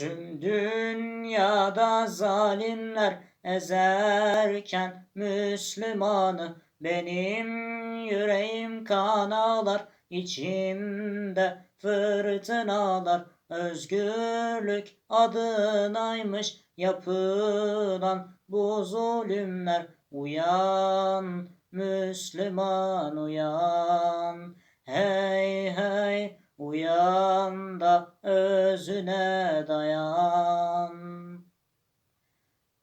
Tüm dünyada zalimler ezerken Müslümanı benim yüreğim kan ağlar içimde fırtınalar. Özgürlük adınaymış yapılan bu zulümler. Uyan Müslüman uyan. Hey hey uyan da özüne dayan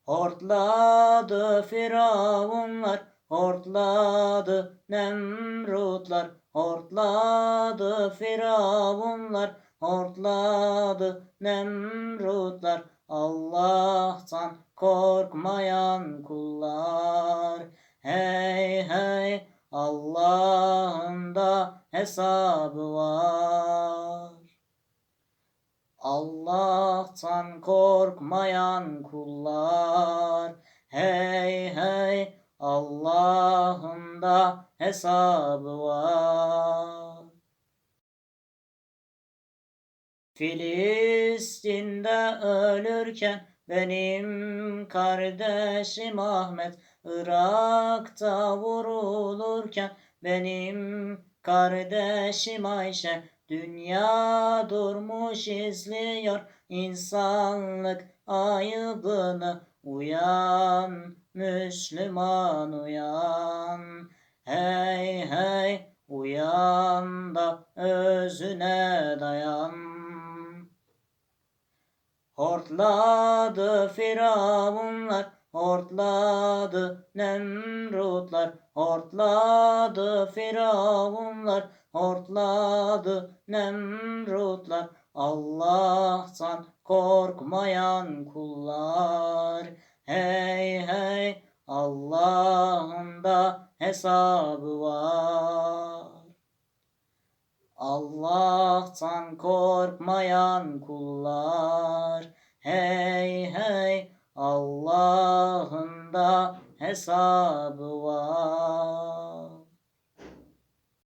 Hortladı firavunlar, hortladı nemrutlar, hortladı firavunlar, hortladı nemrutlar. Allah'tan korkmayan kullar. Hey hey Allah'ın da hesabı Allah'tan korkmayan kullar. Hey hey Allah'ın da hesabı var. Filistin'de ölürken benim kardeşim Ahmet Irak'ta vurulurken benim kardeşim Ayşe Dünya durmuş izliyor. İnsanlık ayıbını Uyan Müslüman uyan. Hey hey uyan da özüne dayan. Hortladı firavunlar, hortladı nemrutlar, hortladı firavunlar, hortladı nemrutlar. Allah'tan korkmayan kullar. Hey hey Allah'ın da hesabı var. Allah'tan korkmayan kullar. صابوا